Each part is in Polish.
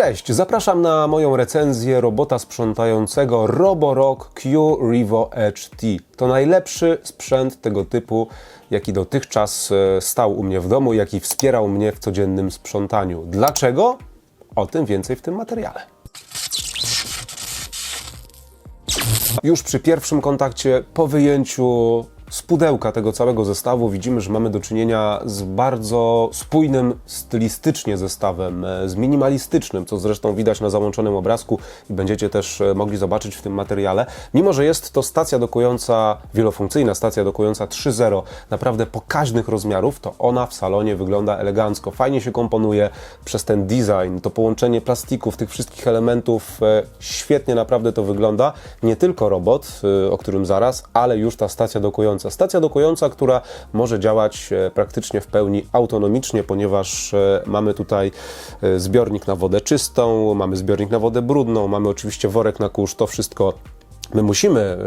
Cześć, zapraszam na moją recenzję robota sprzątającego Roborock Q Revo Edge T. To najlepszy sprzęt tego typu, jaki dotychczas e, stał u mnie w domu, jaki wspierał mnie w codziennym sprzątaniu. Dlaczego? O tym więcej w tym materiale. Już przy pierwszym kontakcie, po wyjęciu z pudełka tego całego zestawu widzimy, że mamy do czynienia z bardzo spójnym stylistycznie zestawem, e, z minimalistycznym, co zresztą widać na załączonym obrazku i będziecie też e, mogli zobaczyć w tym materiale. Mimo, że jest to stacja dokująca, wielofunkcyjna stacja dokująca 3.0, naprawdę pokaźnych rozmiarów, to ona w salonie wygląda elegancko. Fajnie się komponuje przez ten design, to połączenie plastików, tych wszystkich elementów, e, świetnie naprawdę to wygląda. Nie tylko robot, o którym zaraz, ale już ta stacja dokująca Stacja dokująca, która może działać e, praktycznie w pełni autonomicznie, ponieważ e, mamy tutaj e, zbiornik na wodę czystą, mamy zbiornik na wodę brudną, mamy oczywiście worek na kurz, to wszystko My musimy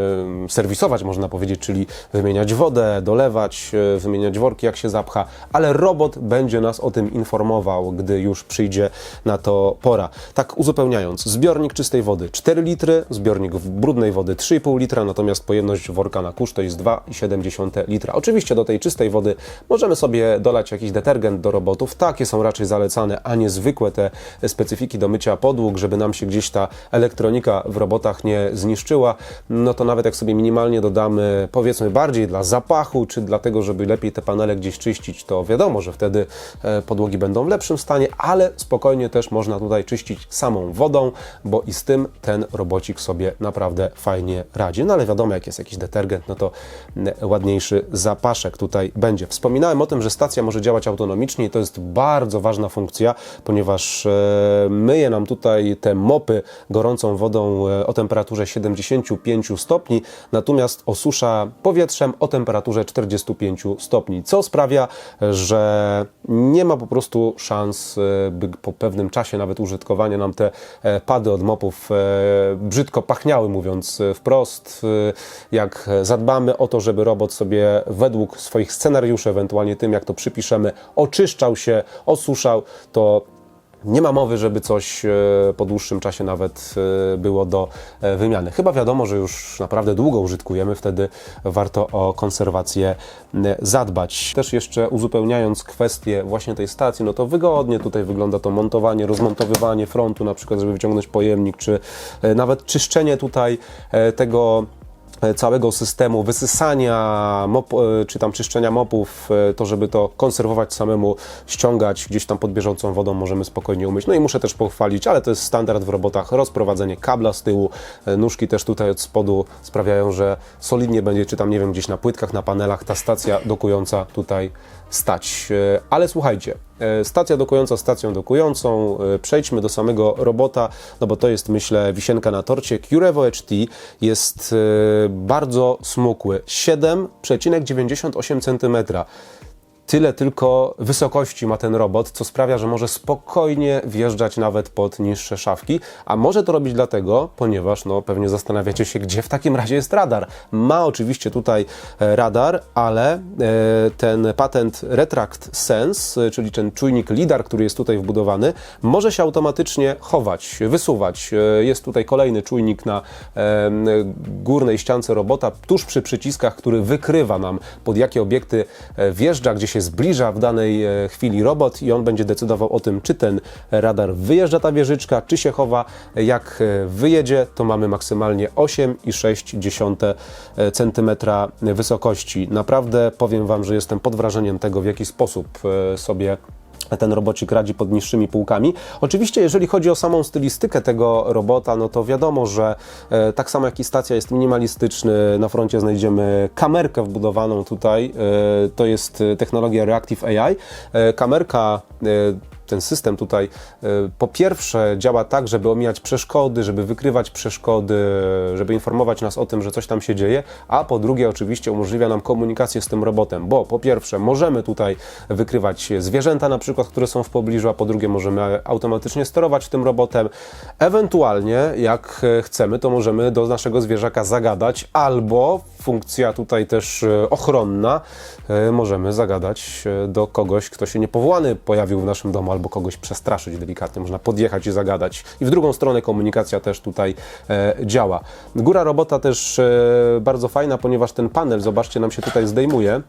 serwisować, można powiedzieć, czyli wymieniać wodę, dolewać, y, wymieniać worki, jak się zapcha, ale robot będzie nas o tym informował, gdy już przyjdzie na to pora. Tak uzupełniając, zbiornik czystej wody 4 litry, zbiornik brudnej wody 3,5 litra, natomiast pojemność worka na kurz to jest 2,7 litra. Oczywiście do tej czystej wody możemy sobie dolać jakiś detergent do robotów. Takie są raczej zalecane, a nie zwykłe te specyfiki do mycia podłóg, żeby nam się gdzieś ta elektronika w robotach nie zniszczyła no to nawet jak sobie minimalnie dodamy, powiedzmy bardziej dla zapachu, czy dlatego, żeby lepiej te panele gdzieś czyścić, to wiadomo, że wtedy e, podłogi będą w lepszym stanie, ale spokojnie też można tutaj czyścić samą wodą, bo i z tym ten robocik sobie naprawdę fajnie radzi. No ale wiadomo, jak jest jakiś detergent, no to ładniejszy zapaszek tutaj będzie. Wspominałem o tym, że stacja może działać autonomicznie i to jest bardzo ważna funkcja, ponieważ e, myje nam tutaj te mopy gorącą wodą e, o temperaturze 70 55 stopni, natomiast osusza powietrzem o temperaturze 45 stopni, co sprawia, że nie ma po prostu szans, e, by po pewnym czasie nawet użytkowania nam te e, pady od mopów e, brzydko pachniały, mówiąc wprost. Jak zadbamy o to, żeby robot sobie według swoich scenariuszy, ewentualnie tym, jak to przypiszemy, oczyszczał się, osuszał, to nie ma mowy, żeby coś e, po dłuższym czasie nawet e, było do e, wymiany. Chyba wiadomo, że już naprawdę długo użytkujemy, wtedy warto o konserwację zadbać. Też jeszcze uzupełniając kwestię właśnie tej stacji, no to wygodnie tutaj wygląda to montowanie, rozmontowywanie frontu, na przykład, żeby wyciągnąć pojemnik, czy nawet czyszczenie tutaj tego całego systemu wysysania mop, e, czy tam czyszczenia mopów, e, to żeby to konserwować samemu, ściągać gdzieś tam pod bieżącą wodą możemy spokojnie umyć. No i muszę też pochwalić, ale to jest standard w robotach, rozprowadzenie kabla z tyłu, nóżki też tutaj od spodu sprawiają, że solidnie będzie, czy tam nie wiem, gdzieś na płytkach, na panelach ta stacja dokująca tutaj stać. Ale słuchajcie, stacja dokująca stacją dokującą, przejdźmy do samego robota, no bo to jest myślę wisienka na torcie. Curevo HT jest bardzo smukły 7,98 cm. Tyle tylko wysokości ma ten robot, co sprawia, że może spokojnie wjeżdżać nawet pod niższe szafki, a może to robić dlatego, ponieważ no, pewnie zastanawiacie się, gdzie w takim razie jest radar. Ma oczywiście tutaj e, radar, ale e, ten patent Retract Sense, czyli ten czujnik LIDAR, który jest tutaj wbudowany, może się automatycznie chować, wysuwać. E, jest tutaj kolejny czujnik na górnej ściance robota, tuż przy przyciskach, który wykrywa nam, pod jakie obiekty wjeżdża, gdzie się zbliża w danej e, chwili robot i on będzie decydował o tym, czy ten radar wyjeżdża ta wieżyczka, czy się chowa. Jak e, wyjedzie, to mamy maksymalnie 8,6 cm wysokości. Naprawdę powiem Wam, że jestem pod wrażeniem tego, w jaki sposób e, sobie ten robocik radzi pod niższymi półkami. Oczywiście, jeżeli chodzi o samą stylistykę tego robota, no to wiadomo, że e, tak samo jak i stacja jest minimalistyczny, na froncie znajdziemy kamerkę wbudowaną tutaj, e, to jest technologia Reactive AI. E, kamerka e, ten system tutaj e, po pierwsze działa tak, żeby omijać przeszkody, żeby wykrywać przeszkody, żeby informować nas o tym, że coś tam się dzieje, a po drugie oczywiście umożliwia nam komunikację z tym robotem, bo po pierwsze możemy tutaj wykrywać zwierzęta na przykład, które są w pobliżu, a po drugie możemy automatycznie sterować tym robotem. Ewentualnie jak chcemy, to możemy do naszego zwierzaka zagadać albo funkcja tutaj też e, ochronna, e, możemy zagadać do kogoś, kto się niepowołany pojawił w naszym domu albo albo kogoś przestraszyć delikatnie, można podjechać i zagadać. I w drugą stronę komunikacja też tutaj e, działa. Góra robota też e, bardzo fajna, ponieważ ten panel, zobaczcie, nam się tutaj zdejmuje.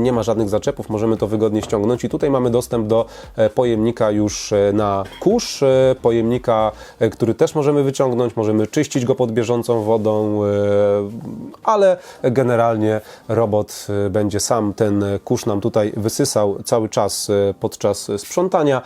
Nie ma żadnych zaczepów, możemy to wygodnie ściągnąć. I tutaj mamy dostęp do e, pojemnika już e, na kurz, e, pojemnika, który też możemy wyciągnąć, możemy czyścić go pod bieżącą wodą, ale generalnie robot będzie sam ten kurz nam tutaj wysysał cały czas podczas sprzątania,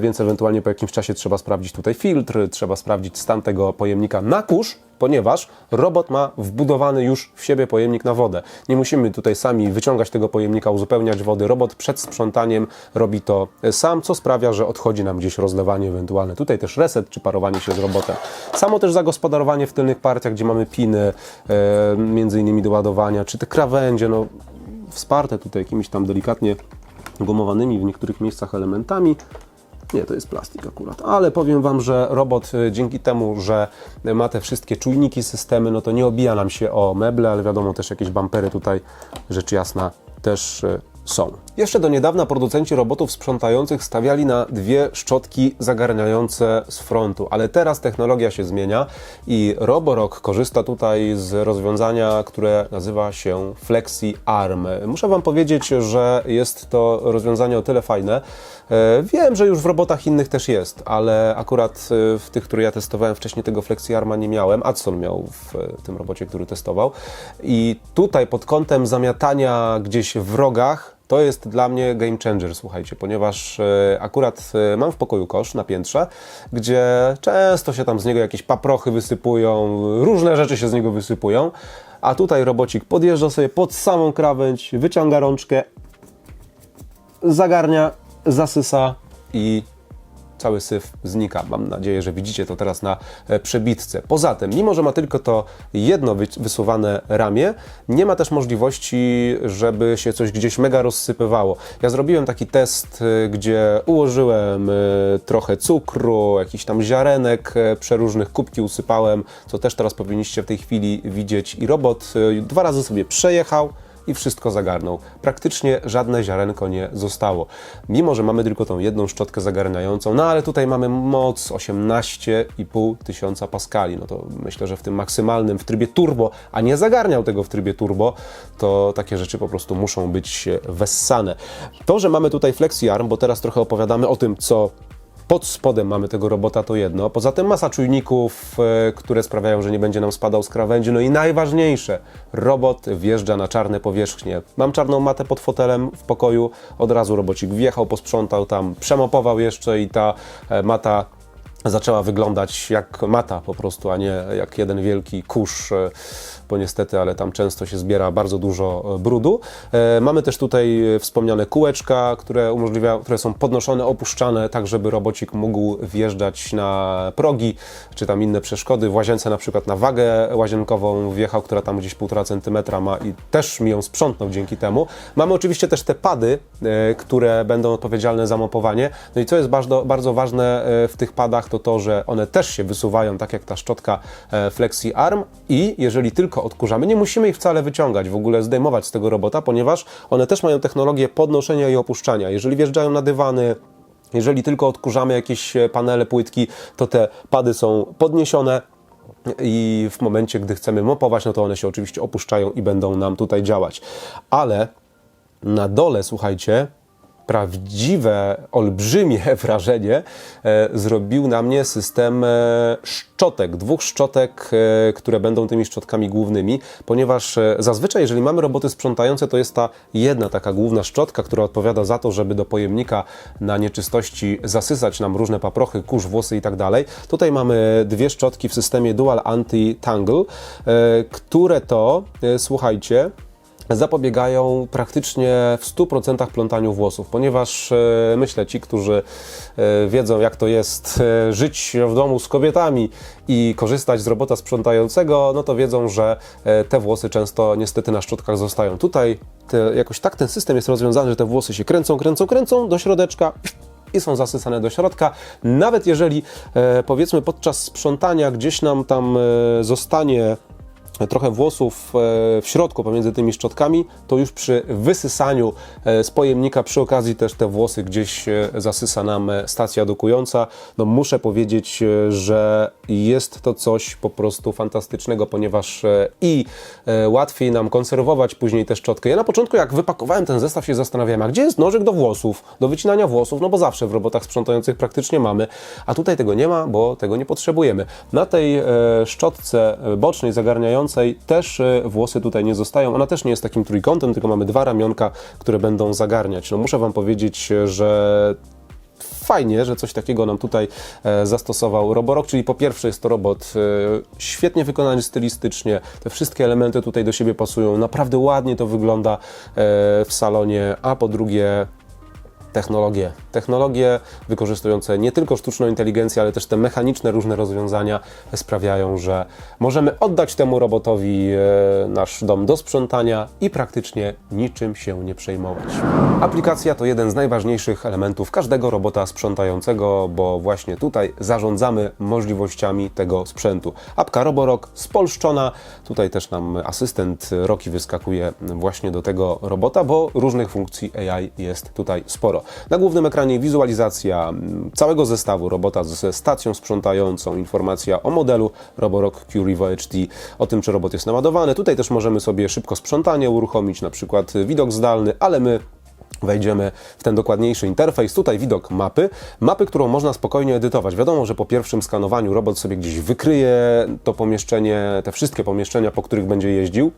więc ewentualnie po jakimś czasie trzeba sprawdzić tutaj filtr, trzeba sprawdzić stan tego pojemnika na kurz, ponieważ robot ma wbudowany już w siebie pojemnik na wodę. Nie musimy tutaj sami wyciągać tego pojemnika, uzupełniać wody. Robot przed sprzątaniem robi to sam, co sprawia, że odchodzi nam gdzieś rozlewanie ewentualne. Tutaj też reset czy parowanie się z robotem. Samo też zagospodarowanie w tylnych partiach, gdzie mamy piny, e, między innymi do ładowania, czy te krawędzie, no wsparte tutaj jakimiś tam delikatnie gumowanymi w niektórych miejscach elementami. Nie, to jest plastik akurat, ale powiem Wam, że robot y, dzięki temu, że ma te wszystkie czujniki, systemy, no to nie obija nam się o meble, ale wiadomo też jakieś bampery tutaj, rzecz jasna, też y, są. Jeszcze do niedawna producenci robotów sprzątających stawiali na dwie szczotki zagarniające z frontu, ale teraz technologia się zmienia i Roborock korzysta tutaj z rozwiązania, które nazywa się Flexi Arm. Muszę Wam powiedzieć, że jest to rozwiązanie o tyle fajne. E, Wiem, że już w robotach innych też jest, ale akurat e, w tych, które ja testowałem wcześniej, tego Flexi Arma nie miałem. Adson miał w e, tym robocie, który testował. I tutaj pod kątem zamiatania gdzieś w rogach, to jest dla mnie game changer, słuchajcie, ponieważ e, akurat e, mam w pokoju kosz na piętrze, gdzie często się tam z niego jakieś paprochy wysypują, różne rzeczy się z niego wysypują, a tutaj robocik podjeżdża sobie pod samą krawędź, wyciąga rączkę, zagarnia, zasysa i cały syf znika. Mam nadzieję, że widzicie to teraz na e, przebitce. Poza tym, mimo że ma tylko to jedno wy- wysuwane ramię, nie ma też możliwości, żeby się coś gdzieś mega rozsypywało. Ja zrobiłem taki test, e, gdzie ułożyłem e, trochę cukru, jakiś tam ziarenek przeróżnych, kubki usypałem, co też teraz powinniście w tej chwili widzieć i robot dwa razy sobie przejechał, i wszystko zagarnął. Praktycznie żadne ziarenko nie zostało. Mimo, że mamy tylko tą jedną szczotkę zagarniającą, no ale tutaj mamy moc 18,5 tysiąca paskali. No to myślę, że w tym maksymalnym, w trybie turbo, a nie zagarniał tego w trybie turbo, to takie rzeczy po prostu muszą być wessane. To, że mamy tutaj FlexiArm, bo teraz trochę opowiadamy o tym, co pod spodem mamy tego robota, to jedno. Poza tym masa czujników, e, które sprawiają, że nie będzie nam spadał z krawędzi. No i najważniejsze, robot wjeżdża na czarne powierzchnie. Mam czarną matę pod fotelem w pokoju, od razu robocik wjechał, posprzątał tam, przemopował jeszcze i ta e, mata zaczęła wyglądać jak mata po prostu, a nie jak jeden wielki kurz, e, bo niestety, ale tam często się zbiera bardzo dużo e, brudu. E, Mamy też tutaj e, wspomniane kółeczka, które umożliwiają, które są podnoszone, opuszczane, tak żeby robocik mógł wjeżdżać na progi, czy tam inne przeszkody. W łazience na przykład na wagę łazienkową wjechał, która tam gdzieś 1,5 centymetra ma i też mi ją sprzątnął dzięki temu. Mamy oczywiście też te pady, które będą odpowiedzialne za mopowanie. No i co jest bardzo, bardzo ważne w tych padach, to to, że one też się wysuwają, tak jak ta szczotka Flexi Arm i jeżeli tylko odkurzamy, nie musimy ich wcale wyciągać, w ogóle zdejmować z tego robota, ponieważ one też mają technologię podnoszenia i opuszczania. Jeżeli wjeżdżają na dywany, jeżeli tylko odkurzamy jakieś e, panele, płytki, to te pady są podniesione, i w momencie, gdy chcemy mopować, no to one się oczywiście opuszczają i będą nam tutaj działać. Ale na dole, słuchajcie, prawdziwe, olbrzymie wrażenie e, zrobił na mnie system e, szczotek, dwóch szczotek, e, które będą tymi szczotkami głównymi, ponieważ zazwyczaj, jeżeli mamy roboty sprzątające, to jest ta jedna taka główna szczotka, która odpowiada za to, żeby do pojemnika na nieczystości zasysać nam różne paprochy, kurz, włosy i tak dalej. Tutaj mamy dwie szczotki w systemie Dual Anti-Tangle, które to, słuchajcie, zapobiegają praktycznie w 100% plątaniu włosów, ponieważ e, myślę, ci, którzy e, wiedzą, jak to jest e, żyć w domu z kobietami i korzystać z robota sprzątającego, no to wiedzą, że te włosy często niestety na szczotkach zostają. Tutaj te, jakoś tak ten system jest rozwiązany, że te włosy się kręcą, kręcą, kręcą do środeczka i są zasysane do środka. Nawet jeżeli e, powiedzmy podczas sprzątania gdzieś nam tam e, zostanie trochę włosów e, w środku pomiędzy tymi szczotkami, to już przy wysysaniu e, z pojemnika przy okazji też te włosy gdzieś e, zasysa nam stacja dokująca. No muszę powiedzieć, że jest to coś po prostu fantastycznego, ponieważ i łatwiej nam konserwować później tę szczotkę. Ja na początku jak wypakowałem ten zestaw się zastanawiałem, a gdzie jest nożyk do włosów, do wycinania włosów, no bo zawsze w robotach sprzątających praktycznie mamy, a tutaj tego nie ma, bo tego nie potrzebujemy. Na tej szczotce bocznej zagarniającej też e, włosy tutaj nie zostają. Ona też nie jest takim trójkątem, tylko mamy dwa ramionka, które będą zagarniać. No muszę Wam powiedzieć, że fajnie, że coś takiego nam tutaj e, zastosował Roborock, czyli po pierwsze jest to robot e, świetnie wykonany stylistycznie, te wszystkie elementy tutaj do siebie pasują, naprawdę ładnie to wygląda e, w salonie, a po drugie technologie. Technologie wykorzystujące nie tylko sztuczną inteligencję, ale też te mechaniczne różne rozwiązania sprawiają, że możemy oddać temu robotowi e, nasz dom do sprzątania i praktycznie niczym się nie przejmować. Aplikacja to jeden z najważniejszych elementów każdego robota sprzątającego, bo właśnie tutaj zarządzamy możliwościami tego sprzętu. Apka Roborock spolszczona, tutaj też nam asystent Roki wyskakuje właśnie do tego robota, bo różnych funkcji AI jest tutaj sporo. Na głównym ekranie wizualizacja mm, całego zestawu robota ze stacją sprzątającą, informacja o modelu Roborock Curivo HD, o tym, czy robot jest naładowany. Tutaj też możemy sobie szybko sprzątanie uruchomić, na przykład widok zdalny, ale my Wejdziemy w ten dokładniejszy interfejs. Tutaj widok mapy. Mapy, którą można spokojnie edytować. Wiadomo, że po pierwszym skanowaniu robot sobie gdzieś wykryje to pomieszczenie, te wszystkie pomieszczenia, po których będzie jeździł.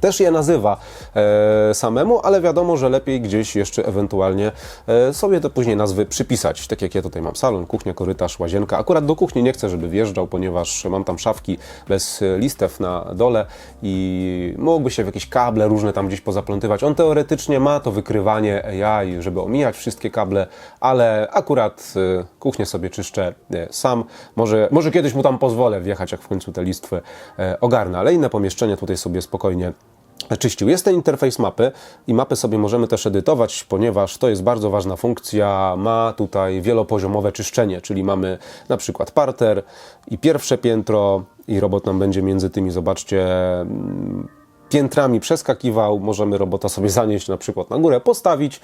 Też je nazywa e, samemu, ale wiadomo, że lepiej gdzieś jeszcze ewentualnie e, sobie to później nazwy przypisać. Tak jak ja tutaj mam salon, kuchnia, korytarz, łazienka. Akurat do kuchni nie chcę, żeby wjeżdżał, ponieważ mam tam szafki bez listew na dole i mógłby się w jakieś kable różne tam gdzieś pozaplątywać. On teoretycznie ma to wykrywanie AI, żeby omijać wszystkie kable, ale akurat e, kuchnię sobie czyszczę e, sam. Może, może kiedyś mu tam pozwolę wjechać, jak w końcu te listwy e, ogarnę, ale inne pomieszczenie tutaj sobie spokojnie czyścił. Jest ten interfejs mapy i mapy sobie możemy też edytować, ponieważ to jest bardzo ważna funkcja. Ma tutaj wielopoziomowe czyszczenie, czyli mamy na przykład parter i pierwsze piętro i robot nam będzie między tymi, zobaczcie, mm, piętrami przeskakiwał. Możemy robota sobie zanieść na przykład na górę, postawić,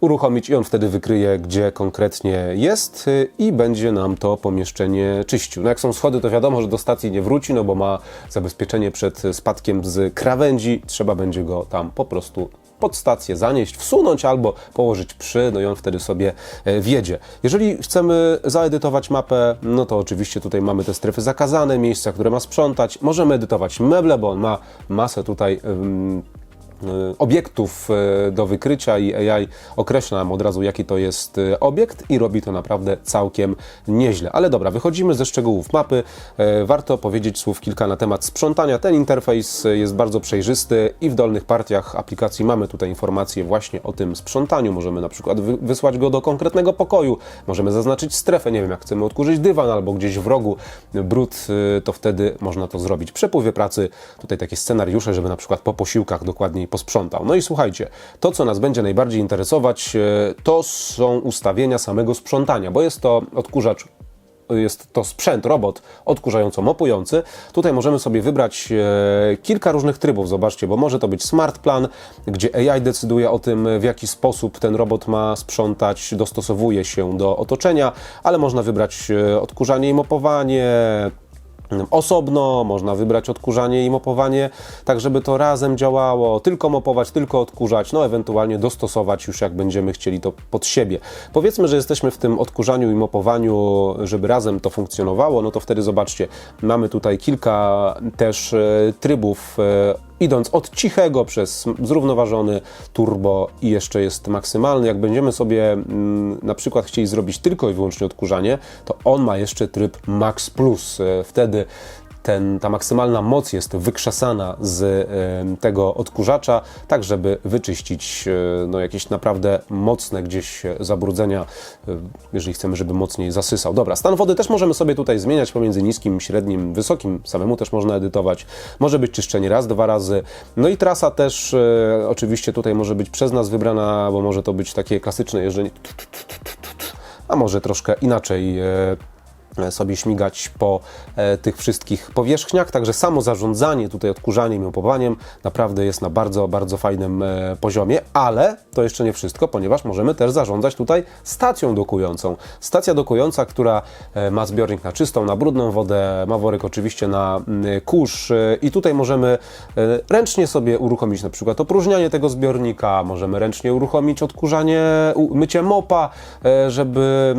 uruchomić i on wtedy wykryje, gdzie konkretnie jest y, i będzie nam to pomieszczenie czyścił. No jak są schody, to wiadomo, że do stacji nie wróci, no bo ma zabezpieczenie przed spadkiem z krawędzi. Trzeba będzie go tam po prostu pod stację zanieść, wsunąć albo położyć przy, no i on wtedy sobie e, wjedzie. Jeżeli chcemy zaedytować mapę, no to oczywiście tutaj mamy te strefy zakazane, miejsca, które ma sprzątać. Możemy edytować meble, bo on ma masę tutaj obiektów y, do wykrycia i AI określa nam od razu, jaki to jest y, obiekt i robi to naprawdę całkiem nieźle. Ale dobra, wychodzimy ze szczegółów mapy. Warto powiedzieć słów kilka na temat sprzątania. Ten interfejs jest bardzo przejrzysty i w dolnych partiach aplikacji mamy tutaj informacje właśnie o tym sprzątaniu. Możemy na przykład wy- wysłać go do konkretnego pokoju, możemy zaznaczyć strefę, nie wiem, jak chcemy odkurzyć dywan albo gdzieś w rogu brud, y, to wtedy można to zrobić. Przepływy pracy, tutaj takie scenariusze, żeby na przykład po posiłkach dokładniej posprzątał. No i słuchajcie, to co nas będzie najbardziej interesować, y, to są ustawienia samego sprzątania, bo jest to odkurzacz jest to sprzęt, robot odkurzająco-mopujący. Tutaj możemy sobie wybrać e, kilka różnych trybów, zobaczcie, bo może to być smart plan, gdzie AI decyduje o tym, w jaki sposób ten robot ma sprzątać, dostosowuje się do otoczenia, ale można wybrać e, odkurzanie i mopowanie, osobno, można wybrać odkurzanie i mopowanie, tak żeby to razem działało, tylko mopować, tylko odkurzać, no ewentualnie dostosować już jak będziemy chcieli to pod siebie. Powiedzmy, że jesteśmy w tym odkurzaniu i mopowaniu, żeby razem to funkcjonowało, no to wtedy zobaczcie, mamy tutaj kilka też e, trybów e, idąc od cichego przez zrównoważony turbo i jeszcze jest maksymalny. Jak będziemy sobie mm, na przykład chcieli zrobić tylko i wyłącznie odkurzanie, to on ma jeszcze tryb Max Plus. E, Wtedy ten, ta maksymalna moc jest wykrzesana z e, tego odkurzacza, tak żeby wyczyścić e, no, jakieś naprawdę mocne gdzieś zabrudzenia, e, jeżeli chcemy, żeby mocniej zasysał. Dobra, stan wody też możemy sobie tutaj zmieniać pomiędzy niskim, średnim, wysokim, samemu też można edytować. Może być czyszczenie raz, dwa razy. No i trasa też oczywiście tutaj może być przez nas wybrana, bo może to być takie klasyczne jeżdżenie, a może troszkę inaczej. Sobie śmigać po e, tych wszystkich powierzchniach, także samo zarządzanie tutaj odkurzaniem i opowaniem naprawdę jest na bardzo, bardzo fajnym e, poziomie, ale to jeszcze nie wszystko, ponieważ możemy też zarządzać tutaj stacją dokującą. Stacja dokująca, która e, ma zbiornik na czystą, na brudną wodę, ma worek oczywiście na kurz e, i tutaj możemy e, ręcznie sobie uruchomić na przykład opróżnianie tego zbiornika, możemy ręcznie uruchomić odkurzanie, mycie mopa, e, żeby by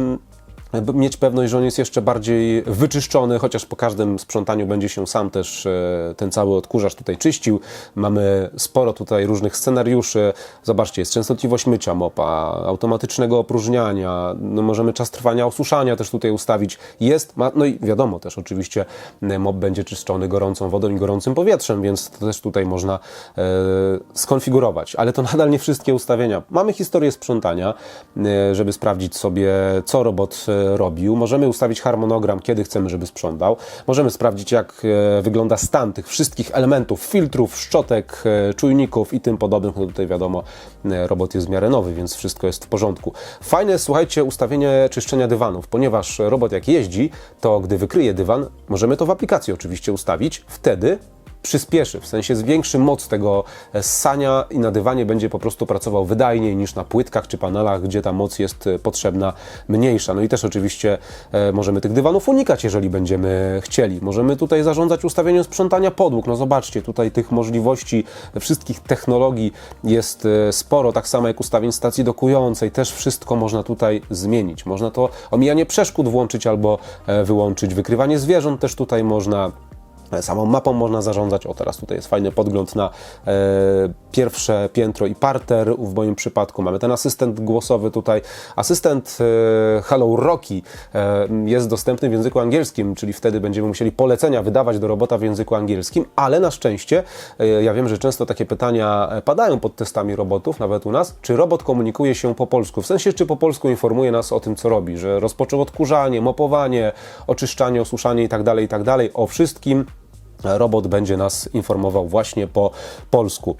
mieć pewność, że on jest jeszcze bardziej wyczyszczony, chociaż po każdym sprzątaniu będzie się sam też e, ten cały odkurzacz tutaj czyścił. Mamy sporo tutaj różnych scenariuszy. Zobaczcie, jest częstotliwość mycia mopa, automatycznego opróżniania, no możemy czas trwania osuszania też tutaj ustawić. Jest, ma, no i wiadomo też oczywiście e, mop będzie czyszczony gorącą wodą i gorącym powietrzem, więc to też tutaj można e, skonfigurować, ale to nadal nie wszystkie ustawienia. Mamy historię sprzątania, e, żeby sprawdzić sobie, co robot e, robił. Możemy ustawić harmonogram, kiedy chcemy, żeby sprzątał. Możemy sprawdzić, jak e, wygląda stan tych wszystkich elementów, filtrów, szczotek, e, czujników i tym podobnych. No tutaj wiadomo, e, robot jest w miarę nowy, więc wszystko jest w porządku. Fajne słuchajcie, ustawienie czyszczenia dywanów, ponieważ robot jak jeździ, to gdy wykryje dywan, możemy to w aplikacji oczywiście ustawić. Wtedy przyspieszy, w sensie zwiększy moc tego e, ssania i na dywanie będzie po prostu pracował wydajniej niż na płytkach czy panelach, gdzie ta moc jest e, potrzebna mniejsza. No i też oczywiście e, możemy tych dywanów unikać, jeżeli będziemy chcieli. Możemy tutaj zarządzać ustawieniem sprzątania podłóg. No zobaczcie, tutaj tych możliwości, wszystkich technologii jest sporo, tak samo jak ustawień stacji dokującej. Też wszystko można tutaj zmienić. Można to omijanie przeszkód włączyć albo wyłączyć. Wykrywanie zwierząt też tutaj można Samą mapą można zarządzać. O, teraz tutaj jest fajny podgląd na e, pierwsze piętro i parter. W moim przypadku mamy ten asystent głosowy tutaj. Asystent e, Hello Rocky e, jest dostępny w języku angielskim, czyli wtedy będziemy musieli polecenia wydawać do robota w języku angielskim, ale na szczęście, e, ja wiem, że często takie pytania e, padają pod testami robotów, nawet u nas, czy robot komunikuje się po polsku, w sensie, czy po polsku informuje nas o tym, co robi, że rozpoczął odkurzanie, mopowanie, oczyszczanie, osuszanie itd., itd., o wszystkim robot będzie nas informował właśnie po polsku.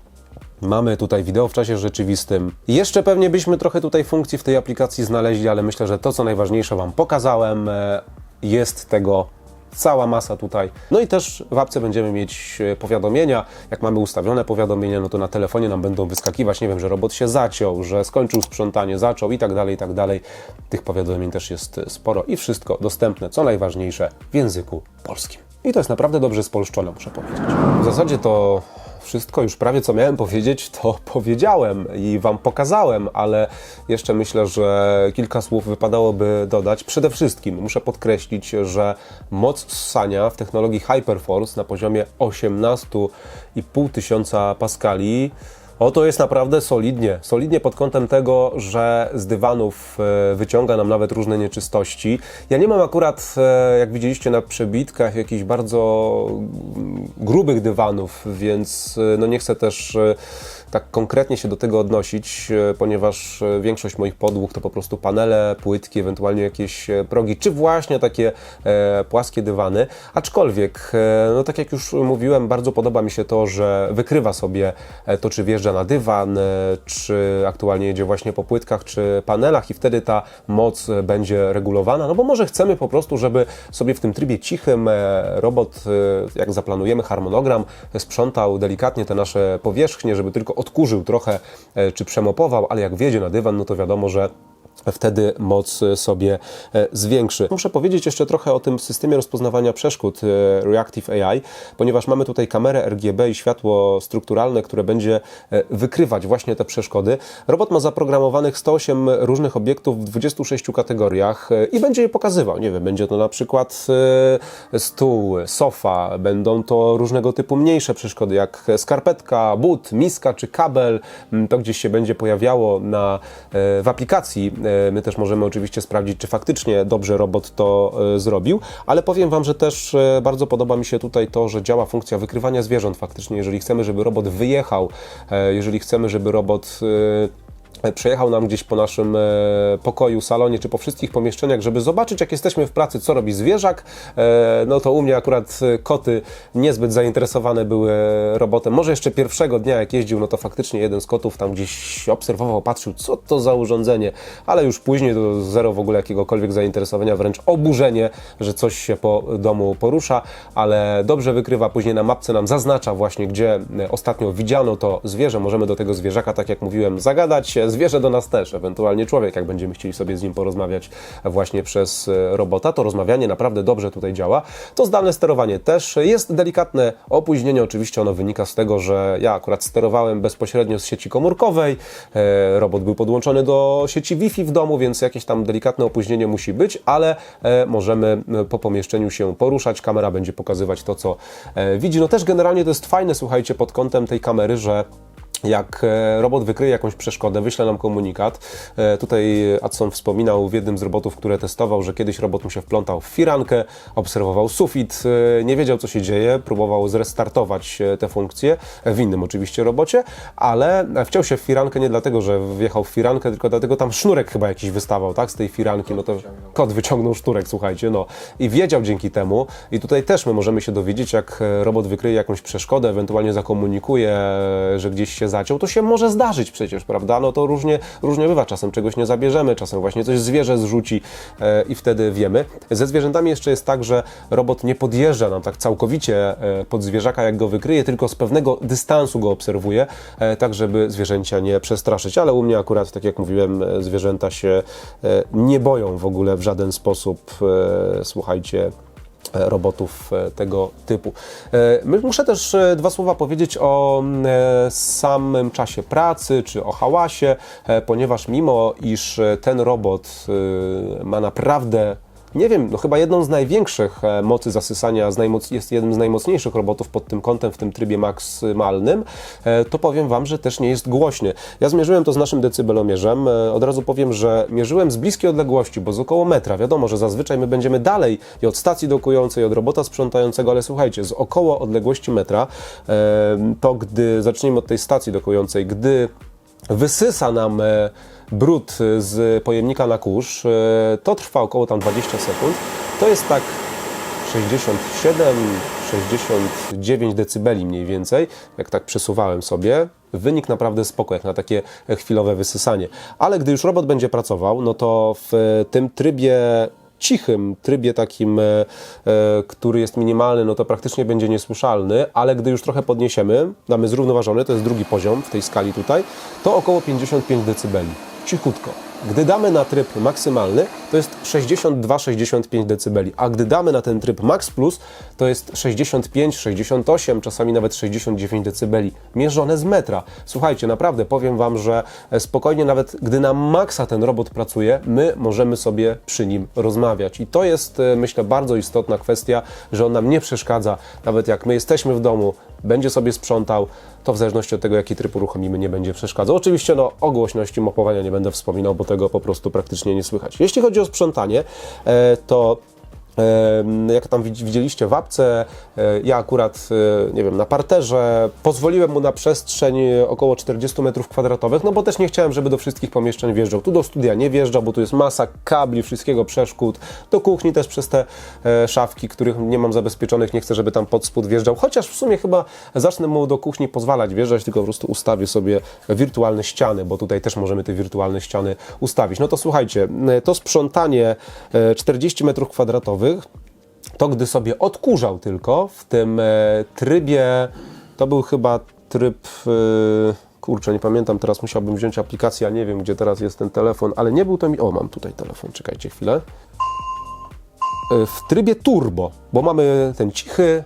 Mamy tutaj wideo w czasie rzeczywistym. Jeszcze pewnie byśmy trochę tutaj funkcji w tej aplikacji znaleźli, ale myślę, że to co najważniejsze Wam pokazałem, e, jest tego cała masa tutaj. No i też w apce będziemy mieć e, powiadomienia. Jak mamy ustawione powiadomienia, no to na telefonie nam będą wyskakiwać, nie wiem, że robot się zaciął, że skończył sprzątanie, zaczął i tak dalej, i tak dalej. Tych powiadomień też jest sporo i wszystko dostępne, co najważniejsze, w języku polskim. I to jest naprawdę dobrze spolszczone, muszę powiedzieć. W zasadzie to wszystko już prawie co miałem powiedzieć, to powiedziałem i Wam pokazałem, ale jeszcze myślę, że kilka słów wypadałoby dodać. Przede wszystkim muszę podkreślić, że moc ssania w technologii Hyperforce na poziomie 18,5 tysiąca paskali o, to jest naprawdę solidnie. Solidnie pod kątem tego, że z dywanów e, wyciąga nam nawet różne nieczystości. Ja nie mam akurat, e, jak widzieliście na przebitkach, jakichś bardzo mm, grubych dywanów, więc e, no nie chcę też tak konkretnie się do tego odnosić, e, ponieważ e, większość moich podłóg to po prostu panele, płytki, ewentualnie jakieś e, progi, czy właśnie takie płaskie dywany. Aczkolwiek, no tak jak już mówiłem, bardzo podoba mi się to, że wykrywa sobie to, czy wjeżdża na dywan, czy aktualnie jedzie właśnie po płytkach, czy panelach i wtedy ta moc będzie regulowana, no bo może chcemy po prostu, żeby sobie w tym trybie cichym robot, jak zaplanujemy harmonogram, sprzątał delikatnie te nasze powierzchnie, żeby tylko odkurzył trochę, e, czy przemopował, ale jak wjedzie na dywan, no to wiadomo, że wtedy moc sobie e, zwiększy. Muszę powiedzieć jeszcze trochę o tym systemie rozpoznawania przeszkód e, Reactive AI, ponieważ mamy tutaj kamerę RGB i światło strukturalne, które będzie e, wykrywać właśnie te przeszkody. Robot ma zaprogramowanych 108 różnych obiektów w 26 kategoriach e, i będzie je pokazywał. Nie wiem, będzie to na przykład e, stół, sofa, będą to różnego typu mniejsze przeszkody, jak skarpetka, but, miska czy kabel. Mm, To gdzieś się będzie pojawiało na, e, w aplikacji. E, My też możemy oczywiście sprawdzić, czy faktycznie dobrze robot to e, zrobił, ale powiem Wam, że też e, bardzo podoba mi się tutaj to, że działa funkcja wykrywania zwierząt faktycznie. Jeżeli chcemy, żeby robot wyjechał, jeżeli chcemy, żeby robot przejechał nam gdzieś po naszym e, pokoju, salonie, czy po wszystkich pomieszczeniach, żeby zobaczyć, jak jesteśmy w pracy, co robi zwierzak. E, no to u mnie akurat e, koty niezbyt zainteresowane były robotem. Może jeszcze pierwszego dnia, jak jeździł, no to faktycznie jeden z kotów tam gdzieś obserwował, patrzył, co to za urządzenie, ale już później to zero w ogóle jakiegokolwiek zainteresowania, wręcz oburzenie, że coś się po domu porusza, ale dobrze wykrywa, później na mapce nam zaznacza właśnie, gdzie e, ostatnio widziano to zwierzę, możemy do tego zwierzaka, tak jak mówiłem, zagadać, zwierzę do nas też, ewentualnie człowiek, jak będziemy chcieli sobie z nim porozmawiać właśnie przez e, robota, to rozmawianie naprawdę dobrze tutaj działa. To zdalne sterowanie też jest delikatne opóźnienie, oczywiście ono wynika z tego, że ja akurat sterowałem bezpośrednio z sieci komórkowej, e, robot był podłączony do sieci Wi-Fi w domu, więc jakieś tam delikatne opóźnienie musi być, ale e, możemy po pomieszczeniu się poruszać, kamera będzie pokazywać to, co widzi. No też generalnie to jest fajne, słuchajcie, pod kątem tej kamery, że jak e, robot wykryje jakąś przeszkodę, wyśle nam komunikat. E, Tutaj Adson wspominał w jednym z robotów, które testował, że kiedyś robot mu się wplątał w firankę, obserwował sufit, e, nie wiedział co się dzieje, próbował zrestartować te funkcje, e, w innym oczywiście robocie, ale wciął się w firankę nie dlatego, że wjechał w firankę, tylko dlatego tam sznurek chyba jakiś wystawał, tak, z tej firanki, no to kot wyciągnął sznurek, słuchajcie, no i wiedział dzięki temu i tutaj też my możemy się dowiedzieć, jak robot wykryje jakąś przeszkodę, ewentualnie zakomunikuje, że gdzieś się zaciął, to się może zdarzyć przecież, prawda? No to różnie, różnie bywa. Czasem czegoś nie zabierzemy, czasem właśnie coś zwierzę zrzuci e, i wtedy wiemy. Ze zwierzętami jeszcze jest tak, że robot nie podjeżdża nam tak całkowicie e, pod zwierzaka, jak go wykryje, tylko z pewnego dystansu go obserwuje, e, tak żeby zwierzęcia nie przestraszyć. Ale u mnie akurat, tak jak mówiłem, e, zwierzęta się e, nie boją w ogóle w żaden sposób, e, słuchajcie, robotów e, tego typu. E, Muszę też e, dwa słowa powiedzieć o e, samym czasie pracy, czy o hałasie, e, ponieważ mimo iż e, ten robot e, ma naprawdę nie wiem, no chyba jedną z największych e, mocy zasysania, jest jednym z najmocniejszych robotów pod tym kątem, w tym trybie maksymalnym, e, to powiem Wam, że też nie jest głośny. Ja zmierzyłem to z naszym decybelomierzem. E, Od razu powiem, że mierzyłem z bliskiej odległości, bo z około metra. Wiadomo, że zazwyczaj my będziemy dalej i od stacji dokującej, od robota sprzątającego, ale słuchajcie, z około odległości metra, to gdy zaczniemy od tej stacji dokującej, gdy wysysa nam brud z pojemnika na kurz, e, to trwa około tam 20 sekund. To jest tak 67, 69 decybeli mniej więcej, jak tak przesuwałem sobie. Wynik naprawdę spoko, jak na takie chwilowe wysysanie. Ale gdy już robot będzie pracował, no to w tym trybie cichym trybie takim, e, e, który jest minimalny, no to praktycznie będzie niesłyszalny, ale gdy już trochę podniesiemy, damy zrównoważony, to jest drugi poziom w tej skali tutaj, to około 55 decybeli. Cichutko. Gdy damy na tryb maksymalny, to jest 62-65 decybeli, a gdy damy na ten tryb Max Plus, to jest 65, 68, czasami nawet 69 decybeli, mierzone z metra. Słuchajcie, naprawdę powiem Wam, że e, spokojnie, nawet gdy na maksa ten robot pracuje, my możemy sobie przy nim rozmawiać. I to jest, e, myślę, bardzo istotna kwestia, że on nam nie przeszkadza, nawet jak my jesteśmy w domu, będzie sobie sprzątał, to w zależności od tego, jaki tryb uruchomimy, nie będzie przeszkadzał. Oczywiście no, o głośności mopowania nie będę wspominał, bo tego po prostu praktycznie nie słychać. Jeśli chodzi o sprzątanie, e, to Jak tam widz- widzieliście w apce, e, ja akurat, e, nie wiem, na parterze pozwoliłem mu na przestrzeń około 40 metrów kwadratowych, no bo też nie chciałem, żeby do wszystkich pomieszczeń wjeżdżał. Tu do studia nie wjeżdżał, bo tu jest masa kabli, wszystkiego przeszkód. Do kuchni też przez te e, szafki, których nie mam zabezpieczonych, nie chcę, żeby tam pod spód wjeżdżał. Chociaż w sumie chyba zacznę mu do kuchni pozwalać wjeżdżać, tylko po prostu ustawię sobie wirtualne ściany, bo tutaj też możemy te wirtualne ściany ustawić. No to słuchajcie, to sprzątanie e, 40 metrów kwadratowych, to gdy sobie odkurzał tylko w tym e, trybie, to był chyba tryb, e, kurczę, nie pamiętam, teraz musiałbym wziąć aplikację, a nie wiem, gdzie teraz jest ten telefon, ale nie był to mi, o, mam tutaj telefon, czekajcie chwilę. E, w trybie turbo, bo mamy ten cichy,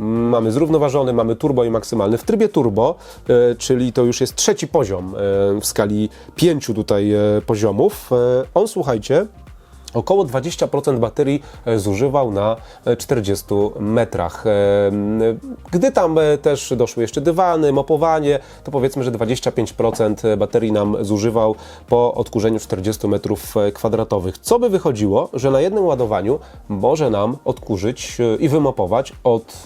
Mamy zrównoważony, mamy turbo i maksymalny. W trybie turbo, czyli to już jest trzeci poziom w skali pięciu tutaj poziomów, on słuchajcie, Około 20% baterii e, zużywał na e, 40 metrach. E, Gdy tam e, też doszły jeszcze dywany, mopowanie, to powiedzmy, że 25% baterii nam zużywał po odkurzeniu 40 metrów e, kwadratowych. Co by wychodziło, że na jednym ładowaniu może nam odkurzyć e, i wymopować od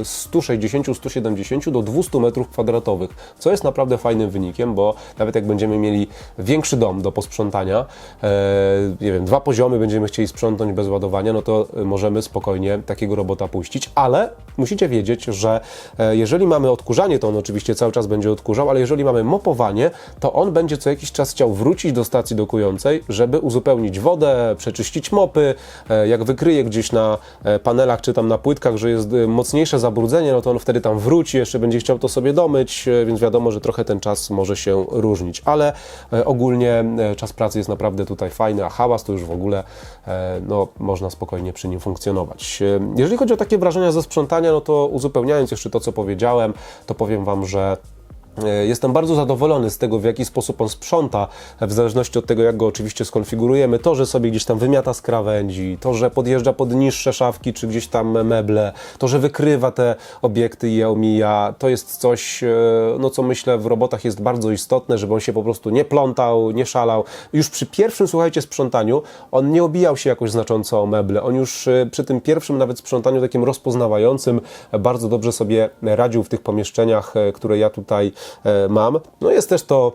e, 160-170 do 200 metrów kwadratowych, co jest naprawdę fajnym wynikiem, bo nawet jak będziemy mieli większy dom do posprzątania, e, nie wiem, dwa poziomy będziemy chcieli sprzątnąć bez ładowania, no to e, możemy spokojnie takiego robota puścić, ale musicie wiedzieć, że e, jeżeli mamy odkurzanie, to on oczywiście cały czas będzie odkurzał, ale jeżeli mamy mopowanie, to on będzie co jakiś czas chciał wrócić do stacji dokującej, żeby uzupełnić wodę, przeczyścić mopy, e, jak wykryje gdzieś na e, panelach czy tam na płytkach, że jest e, mocniejsze zabrudzenie, no to on wtedy tam wróci, jeszcze będzie chciał to sobie domyć, więc wiadomo, że trochę ten czas może się różnić, ale ogólnie czas pracy jest naprawdę tutaj fajny, a hałas to już w ogóle e, no, można spokojnie przy nim funkcjonować. E, Jeżeli chodzi o takie wrażenia ze sprzątania, no to uzupełniając jeszcze to, co powiedziałem, to powiem Wam, że Jestem bardzo zadowolony z tego, w jaki sposób on sprząta, w zależności od tego, jak go oczywiście skonfigurujemy. To, że sobie gdzieś tam wymiata z krawędzi, to, że podjeżdża pod niższe szafki, czy gdzieś tam meble, to, że wykrywa te obiekty i je omija, to jest coś, e, no co myślę w robotach jest bardzo istotne, żeby on się po prostu nie plątał, nie szalał. Już przy pierwszym, słuchajcie, sprzątaniu, on nie obijał się jakoś znacząco o meble. On już e, przy tym pierwszym nawet sprzątaniu takim rozpoznawającym e, bardzo dobrze sobie radził w tych pomieszczeniach, e, które ja tutaj e, mam. No jest też to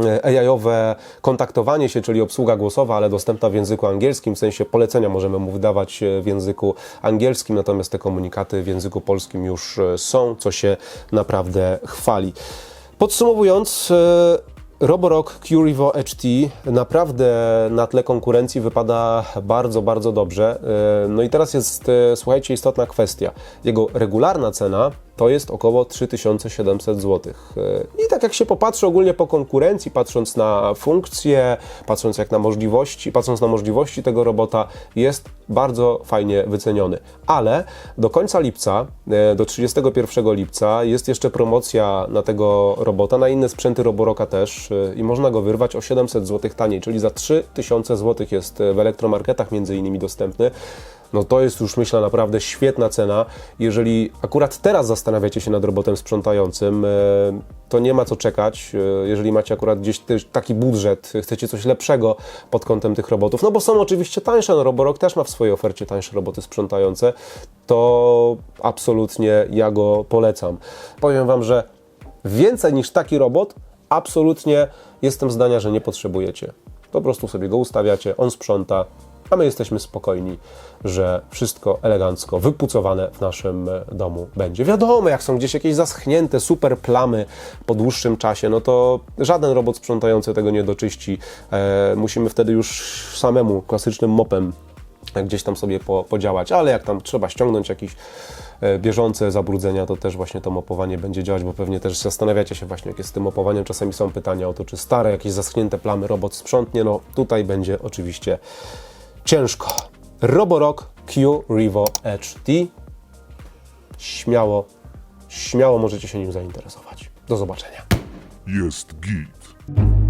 e, AI-owe kontaktowanie się, czyli obsługa głosowa, ale dostępna w języku angielskim, w sensie polecenia możemy mu wydawać e, w języku angielskim, natomiast te komunikaty w języku polskim już e, są, co się naprawdę chwali. Podsumowując, e, Roborock Curivo HT naprawdę na tle konkurencji wypada bardzo, bardzo dobrze. E, No i teraz jest, e, słuchajcie, istotna kwestia. Jego regularna cena to jest około 3700 zł. I tak jak się popatrzy ogólnie po konkurencji, patrząc na funkcje, patrząc jak na możliwości, patrząc na możliwości tego robota, jest bardzo fajnie wyceniony. Ale do końca lipca, e, do 31 lipca jest jeszcze promocja na tego robota, na inne sprzęty Roboroka też e, i można go wyrwać o 700 zł taniej, czyli za 3000 zł jest w elektromarketach między innymi dostępny no to jest już myślę naprawdę świetna cena. Jeżeli akurat teraz zastanawiacie się nad robotem sprzątającym, e, to nie ma co czekać. E, Jeżeli macie akurat gdzieś taki budżet, chcecie coś lepszego pod kątem tych robotów, no bo są oczywiście tańsze, no Roborock też ma w swojej ofercie tańsze roboty sprzątające, to absolutnie ja go polecam. Powiem Wam, że więcej niż taki robot, absolutnie jestem zdania, że nie potrzebujecie. Po prostu sobie go ustawiacie, on sprząta, a my jesteśmy spokojni, że wszystko elegancko wypucowane w naszym e, domu będzie. Wiadomo, jak są gdzieś jakieś zaschnięte super plamy po dłuższym czasie, no to żaden robot sprzątający tego nie doczyści. E, musimy wtedy już samemu klasycznym mopem gdzieś tam sobie po, podziałać, ale jak tam trzeba ściągnąć jakieś e, bieżące zabrudzenia, to też właśnie to mopowanie będzie działać, bo pewnie też zastanawiacie się właśnie, jak jest z tym mopowaniem. Czasami są pytania o to, czy stare, jakieś zaschnięte plamy robot sprzątnie. No tutaj będzie oczywiście ciężko. Roborock Q Revo HT. Śmiało, śmiało możecie się nim zainteresować. Do zobaczenia. Jest git.